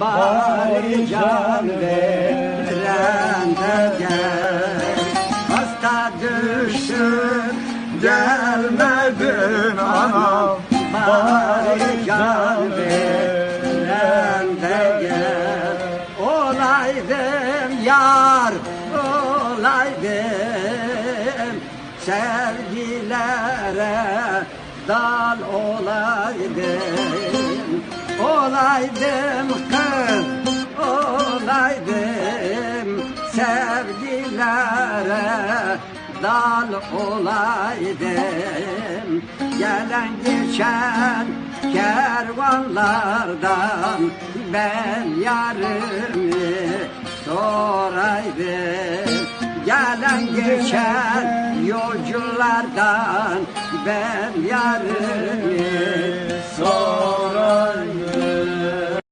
Bari can veren Hasta düştün gelmedin anam. Bari can veren gel Olaydım yar olaydım. Sevgilere dal olaydım Olaydım kız olaydım Sevgilere dal olaydım. Gelen geçen kervanlardan Ben yarımı soraydım. Gelen geçen yolculardan ben yarımı